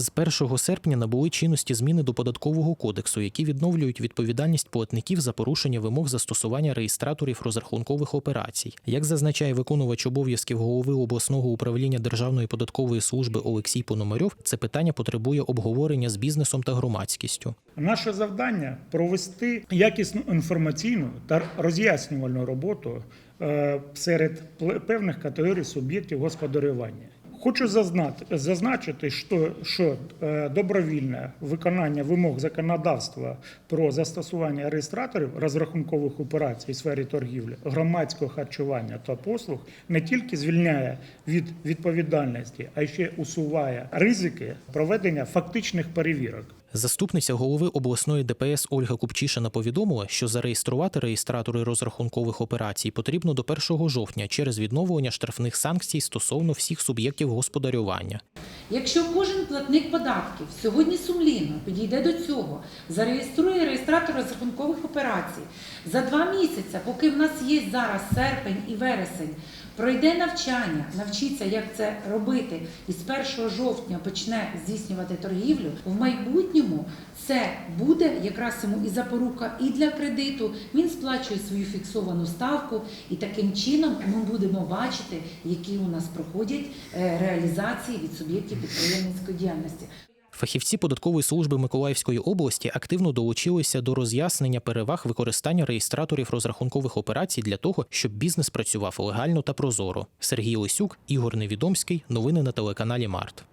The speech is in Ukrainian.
З 1 серпня набули чинності зміни до податкового кодексу, які відновлюють відповідальність платників за порушення вимог застосування реєстраторів розрахункових операцій. Як зазначає виконувач обов'язків голови обласного управління Державної податкової служби Олексій Пономарьов, це питання потребує обговорення з бізнесом та громадськістю. Наше завдання провести якісну інформаційну та роз'яснювальну роботу е, серед певних категорій суб'єктів господарювання. Хочу зазначити, що, що е, добровільне виконання вимог законодавства про застосування реєстраторів розрахункових операцій у сфері торгівлі, громадського харчування та послуг не тільки звільняє від відповідальності, а ще усуває ризики проведення фактичних перевірок. Заступниця голови обласної ДПС Ольга Купчишина повідомила, що зареєструвати реєстратори розрахункових операцій потрібно до 1 жовтня через відновлення штрафних санкцій стосовно всіх суб'єктів господарювання. Якщо кожен платник податків сьогодні сумлінно підійде до цього, зареєструє реєстратор розрахункових операцій за два місяці, поки в нас є зараз серпень і вересень, пройде навчання, навчиться, як це робити, і з 1 жовтня почне здійснювати торгівлю, в майбутньому це буде якраз йому і запорука і для кредиту. Він сплачує свою фіксовану ставку, і таким чином ми будемо бачити, які у нас проходять е, реалізації від суб'єктів підприємницької діяльності. Фахівці податкової служби Миколаївської області активно долучилися до роз'яснення переваг використання реєстраторів розрахункових операцій для того, щоб бізнес працював легально та прозоро. Сергій Лисюк, Ігор Невідомський. Новини на телеканалі Март.